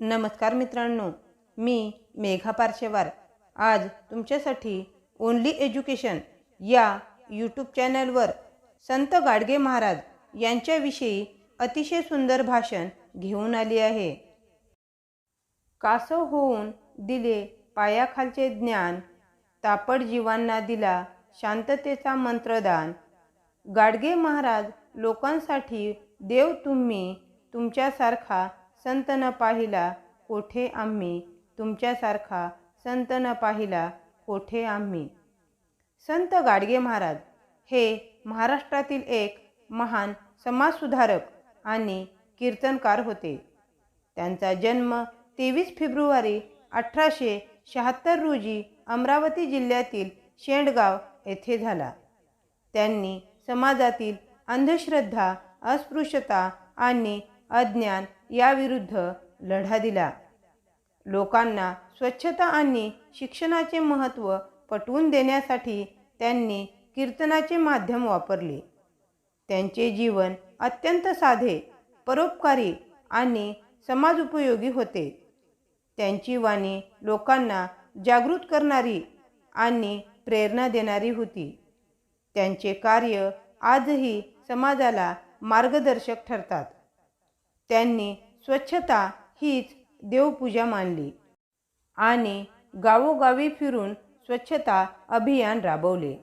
नमस्कार मित्रांनो मी मेघा पारशेवार. आज तुमच्यासाठी ओनली एज्युकेशन या यूट्यूब चॅनलवर संत गाडगे महाराज यांच्याविषयी अतिशय सुंदर भाषण घेऊन आली आहे. कासव होऊन दिले पायाखालचे ज्ञान तापड जीवांना दिला शांततेचा मंत्रदान. गाडगे महाराज लोकांसाठी देव तुम्ही तुमच्यासारखा संत न पाहिला कोठे आम्ही? तुमच्यासारखा संत न पाहिला कोठे आम्ही? संत गाडगे महाराज हे महाराष्ट्रातील एक महान समाजसुधारक आणि कीर्तनकार होते. त्यांचा जन्म तेवीस फेब्रुवारी अठराशे शहात्तर रोजी अमरावती जिल्ह्यातील शेंडगाव येथे झाला. त्यांनी समाजातील अंधश्रद्धा अस्पृश्यता आणि अज्ञान याविरुद्ध लढा दिला. लोकांना स्वच्छता आणि शिक्षणाचे महत्त्व पटवून देण्यासाठी त्यांनी कीर्तनाचे माध्यम वापरले. त्यांचे जीवन अत्यंत साधे परोपकारी आणि समाजोपयोगी होते. त्यांची वाणी लोकांना जागृत करणारी आणि प्रेरणा देणारी होती. त्यांचे कार्य आजही समाजाला मार्गदर्शक ठरतात. त्यांनी स्वच्छता हीच देवपूजा मानली आणि गावोगावी फिरून स्वच्छता अभियान राबवले.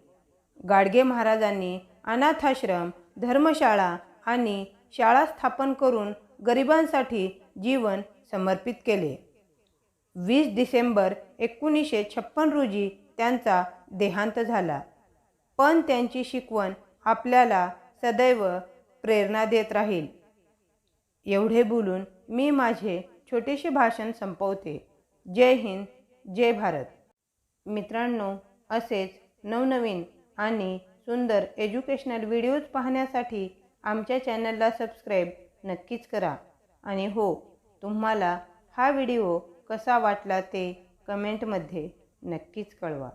गाडगे महाराजांनी अनाथाश्रम धर्मशाळा आणि शाळा स्थापन करून गरिबांसाठी जीवन समर्पित केले. वीस डिसेंबर एकोणीसशे छप्पन रोजी त्यांचा देहांत झाला. पण त्यांची शिकवण आपल्याला सदैव प्रेरणा देत राहील. एवढे बोलून मी माझे छोटेसे भाषण संपवते. जय हिंद जय भारत. मित्रांनो असेच नवनवीन आणि सुंदर एज्युकेशनल व्हिडिओज पाहण्यासाठी आमच्या चॅनलला सबस्क्राईब नक्कीच करा. आणि हो तुम्हाला हा व्हिडिओ कसा वाटला ते कमेंटमध्ये नक्कीच कळवा.